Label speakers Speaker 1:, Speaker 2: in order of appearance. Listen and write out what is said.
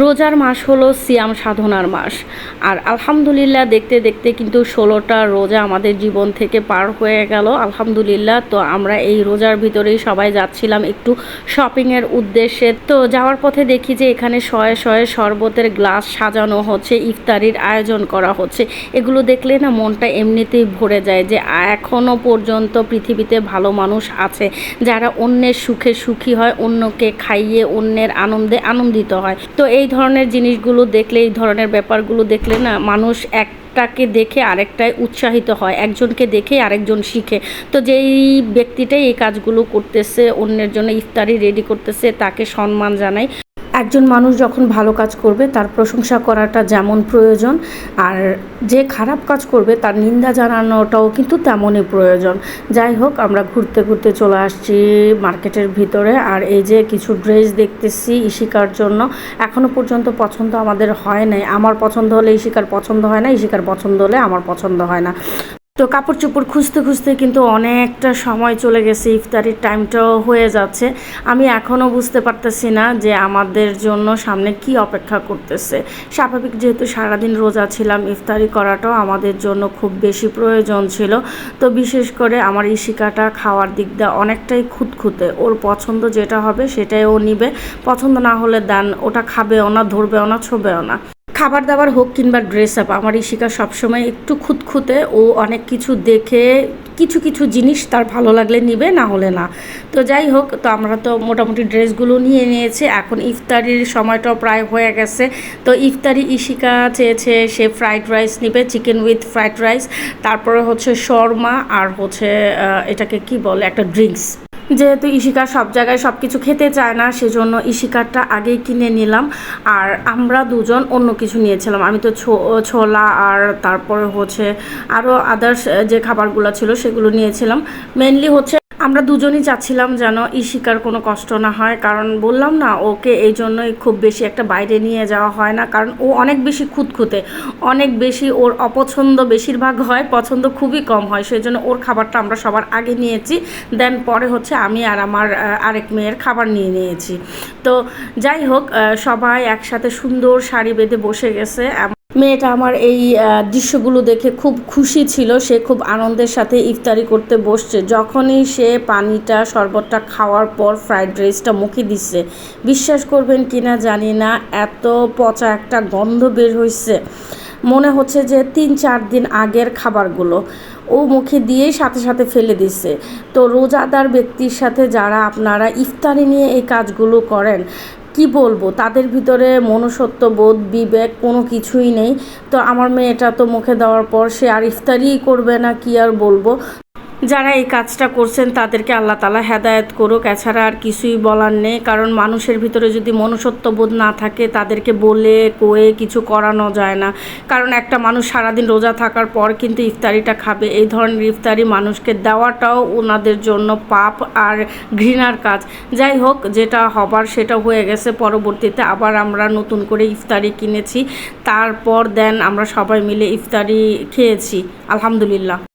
Speaker 1: রোজার মাস হলো সিয়াম সাধনার মাস। আর আলহামদুলিল্লাহ দেখতে দেখতে কিন্তু ষোলোটা রোজা আমাদের জীবন থেকে পার হয়ে গেল। আলহামদুলিল্লাহ, তো আমরা এই রোজার ভিতরেই সবাই যাচ্ছিলাম একটু শপিংয়ের উদ্দেশ্যে। তো যাওয়ার পথে দেখি যে এখানে শয়ে শয়ে শরবতের গ্লাস সাজানো হচ্ছে, ইফতারির আয়োজন করা হচ্ছে। এগুলো দেখলে না মনটা এমনিতেই ভরে যায় যে এখনও পর্যন্ত পৃথিবীতে ভালো মানুষ আছে, যারা অন্যের সুখে সুখী হয়, অন্যকে খাইয়ে অন্যের আনন্দে আনন্দিত হয়। তো এই ধরনের জিনিসগুলো দেখলে, এই ধরনের ব্যাপারগুলো দেখলে না মানুষ এক একটাকে দেখে আরেকটায় উৎসাহিত হয়, একজনকে দেখে আরেকজন শিখে। তো যেই ব্যক্তিটাই এই কাজগুলো করতেছে, অন্যের জন্য ইফতারি রেডি করতেছে, তাকে সম্মান জানাই। একজন মানুষ যখন ভালো কাজ করবে, তার প্রশংসা করাটা যেমন প্রয়োজন, আর যে খারাপ কাজ করবে, তার নিন্দা জানানোটাও কিন্তু তেমনই প্রয়োজন। যাই হোক, আমরা ঘুরতে ঘুরতে চলে আসছি মার্কেটের ভিতরে, আর এই যে কিছু ড্রেস দেখতেছি ইশিকার জন্য এখনও পর্যন্ত পছন্দ আমাদের হয় নাই। আমার পছন্দ হলে ইশিকার পছন্দ হয় না, ইশিকার পছন্দ হলে আমার পছন্দ হয় না। তো কাপড় চোপড় খুঁজতে খুঁজতে কিন্তু অনেকটা সময় চলে গেছে, ইফতারির টাইমটাও হয়ে যাচ্ছে। আমি এখনও বুঝতে পারতেছি না যে আমাদের জন্য সামনে কি অপেক্ষা করতেছে। স্বাভাবিক যেহেতু সারাদিন রোজা ছিলাম, ইফতারি করাটাও আমাদের জন্য খুব বেশি প্রয়োজন ছিল। তো বিশেষ করে আমার ইশিকাটা খাওয়ার দিক দিয়ে অনেকটাই খুঁতখুঁতে। ওর পছন্দ যেটা হবে সেটাই ও নিবে। পছন্দ না হলে দেন, ওটা খাবেও না, ধরবেও না, ছোবেও না। খাবার দাবার হোক কিংবা ড্রেস আপ আমার ইশিকা সবসময় একটু খুঁতখুঁতে, ও অনেক কিছু দেখে কিছু কিছু জিনিস তার ভালো লাগলে নিবে, না হলে না। তো যাই হোক, তো আমরা তো মোটামুটি ড্রেসগুলো নিয়ে নিয়েছি, এখন ইফতারির সময়টাও প্রায় হয়ে গেছে। তো ইফতারি ইশিকা চেয়েছে, সে ফ্রাইড রাইস নিবে চিকেন উইথ ফ্রাইড রাইস তারপরে হচ্ছে শর্মা আর হচ্ছে এটাকে কি বলে, একটা ড্রিঙ্কস যেহেতু ইশিকা সব জায়গায় সব কিছু খেতে চায় না, সেজন্য ইশিকারটা আগেই কিনে নিলাম। আর আমরা দুজন অন্য কিছু নিয়েছিলাম। আমি তো ছোলা আর তারপরে হচ্ছে আরও আদার্স যে খাবারগুলো ছিল সেগুলো নিয়েছিলাম। মেনলি হচ্ছে আমরা দুজনই চাচ্ছিলাম যেন ইশিকার কোনো কষ্ট না হয়, কারণ বললাম না ওকে এই জন্যই খুব বেশি একটা বাইরে নিয়ে যাওয়া হয় না, কারণ ও অনেক বেশি খুঁতখুঁতে, অনেক বেশি ওর অপছন্দ বেশিরভাগ হয়, পছন্দ খুবই কম হয় সেই জন্য ওর খাবারটা আমরা সবার আগে নিয়েছি, দেন পরে হচ্ছে আমি আর আমার আরেক মেয়ের খাবার নিয়ে নিয়েছি। তো যাই হোক সবাই একসাথে সুন্দর শাড়ি বেঁধে বসে গেছে মেয়েটা আমার এই দৃশ্যগুলো দেখে খুব খুশি ছিল। সে খুব আনন্দের সাথে ইফতারি করতে বসছে। যখনই সে পানিটা, শরবতটা খাওয়ার পর ফ্রাইড রাইসটা মুখে দিচ্ছে, বিশ্বাস করবেন কিনা জানি না, এত পচা একটা গন্ধ বের হয়েছে মনে হচ্ছে যে তিন চার দিন আগের খাবারগুলো। ও মুখে দিয়েই সাথে সাথে ফেলে দিচ্ছে। তো রোজাদার ব্যক্তির সাথে যারা আপনারা ইফতারি নিয়ে এই কাজগুলো করেন কি বলব? তাদের ভিতরে মনুষ্যত্ব, বোধ, বিবেক কোনো কিছুই নেই। তো আমার মেয়েটা তো মুখে দেওয়ার পর সে আর ইফতারিই করবে না, কি আর বলব? যারা এই কাজটা করছেন, তাদেরকে আল্লাহ তালা হেদায়েত করুক। এছাড়া আর কিছুই বলার নেই, কারণ মানুষের ভিতরে যদি মনুষ্যত্ববোধ না থাকে, তাদেরকে বলে, কয়ে কিছু করানো যায় না। কারণ একটা মানুষ সারাদিন রোজা থাকার পর কিন্তু ইফতারিটা খাবে। এই ধরনের ইফতারি মানুষকে দেওয়াটাও ওনাদের জন্য পাপ আর ঘৃণার কাজ। যাই হোক, যেটা হবার সেটা হয়ে গেছে। পরবর্তীতে আবার আমরা নতুন করে ইফতারি কিনেছি। তারপর দেন আমরা সবাই মিলে ইফতারি খেয়েছি। আলহামদুলিল্লাহ।